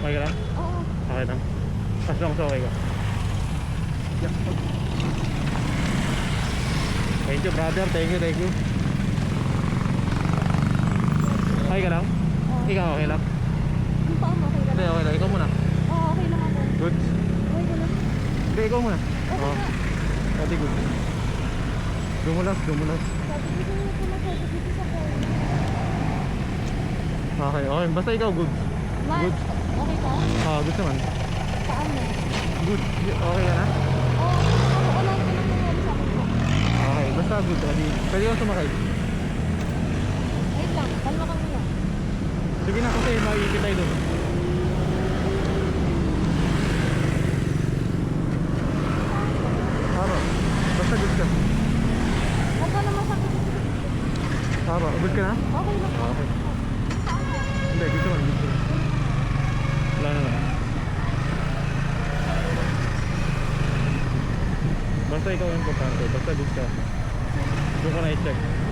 Okay lang? Oo. Okay lang. As long as okay ka. Yeah. Thank you brother. Thank you, thank you. Okay ka lang? Oo. Ikaw okay lang? Yung paa mo okay ka Hindi, lang? okay lang. Ikaw muna. Oo, okay lang ako. Good. Okay ka lang? Hindi, ikaw muna. Okay na. Pwede good. Dumulas, dumulas. Sabi ko hindi ko na dito sa phone. Okay, okay. Basta ikaw good. Mas, Good. okay ka? Ah, good naman. Saan mo? Good. Okay ka na? Oo, ako alam ko lang nangyari sa akin ko. Okay, basta good. Adi, pwede ka sumakay. Wait lang, kalma ka muna. Sige na kasi makikita tayo doon. Tama. Basta good ka. Huwag ka na masakit. Tama. Good ka na? Okay lang. Okay. Hindi, good naman. Good naman. Wala naman. Basta ikaw importante. Basta good ka. Doon ka na i-check.